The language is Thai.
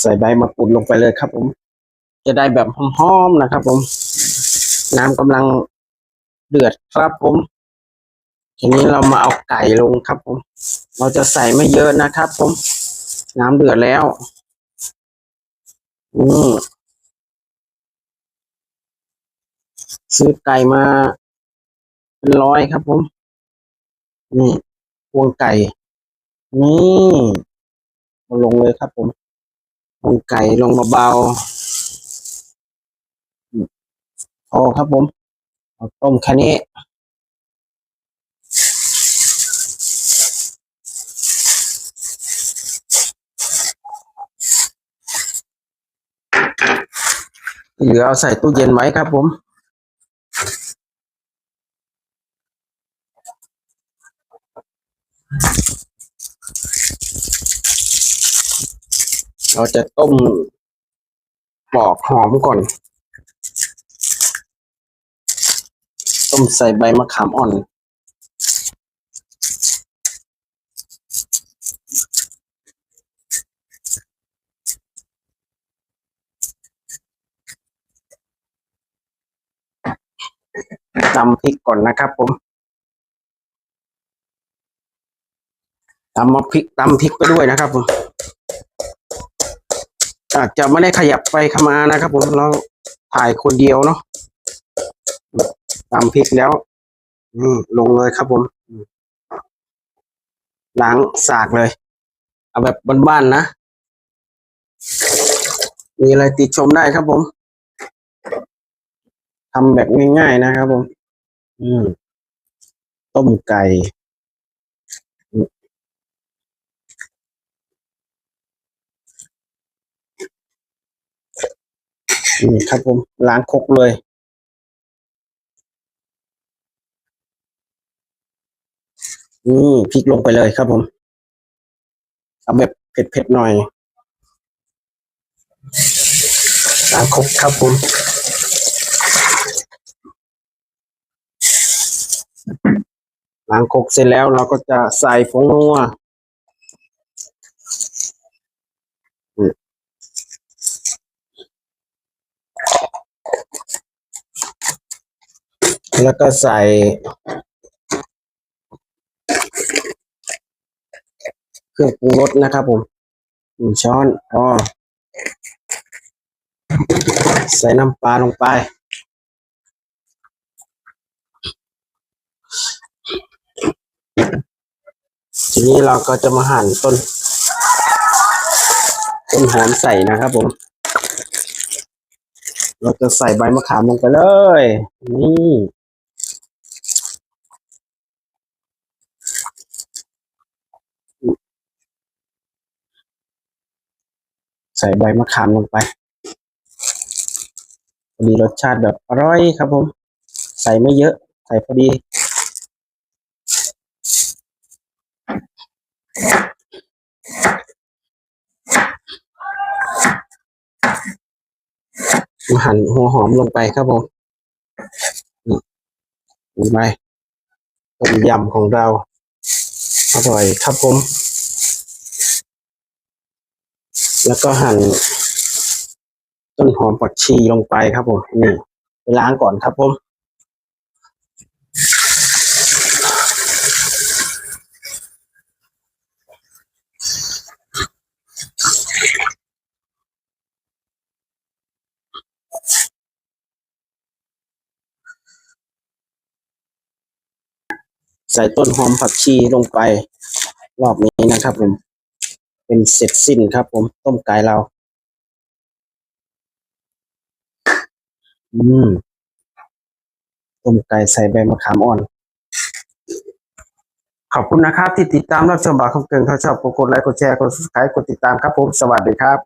ใส่ใบมะกรูดลงไปเลยครับผม จะได้แบบหอมๆนะครับผม น้ำกำลังเดือดครับผม ทีนี้เรามาเอาไก่ลงครับผม เราจะใส่ไม่เยอะนะครับผม น้ำเดือดแล้ว อืมซื้อไก่มาเป็นร้อยครับผม นี่พวงไก่ นี่เอาลงเลยครับผม พวงไก่ลงมาเบาพอครับผมต้มแค่นี้เหลือเอาใส่ตู้เย็นไว้ครับผม เราจะต้มปอกหอมก่อน ต้มใส่ใบมะขามอ่อน ตำพริกก่อนนะครับผมตำมาพริกตำพริกไปด้วยนะครับผม อาจจะไม่ได้ขยับไปขมานะครับผมเราถ่ายคนเดียวเนาะตำพริกแล้วลงเลยครับผมล้างสากเลย เอาแบบบ้านๆนะ มีอะไรติชมได้ครับผมทำแบบง่ายๆนะครับผม อืม ต้มไก่ นี่ครับผมล้างครกเลยนี่พริกลงไปเลยครับผมเอาแบบเผ็ดๆหน่อยล้างครกครับผมล้างครกเสร็จแล้วเราก็จะใส่ผงนัว แล้วก็ใส่เครื่องปรุงรสนะครับผมหนึ่งช้อนพอใส่น้ำปลาลงไป ทีนี้เราก็จะมาหั่นต้น ต้นหอมใส่นะครับผม เราจะใส่ใบมะขามลงไปเลย นี่ ใส่ใบมะขามลงไปพอดีรสชาติแบบอร่อยครับผม ใส่ไม่เยอะ ใส่พอดีมาหั่นหัวหอมลงไปครับผมนี่ลงไปต้มยำของเรา อร่อยครับผม แล้วก็หั่นต้นหอมผักชีลงไปครับผมนี่ไปล้างก่อนครับผมใส่ต้นหอมผักชีลงไป รอบนี้นะครับผม เป็นเสร็จสิ้นครับ ผมต้มไก่เรา อืมต้มไก่ใส่ใบมะขามอ่อน ขอบคุณนะครับ ที่ติดตามรับชมบาคำเกิงถ้าชอบกดไลค์กดแชร์กด subscribe กดติดตามครับผม สวัสดีครับ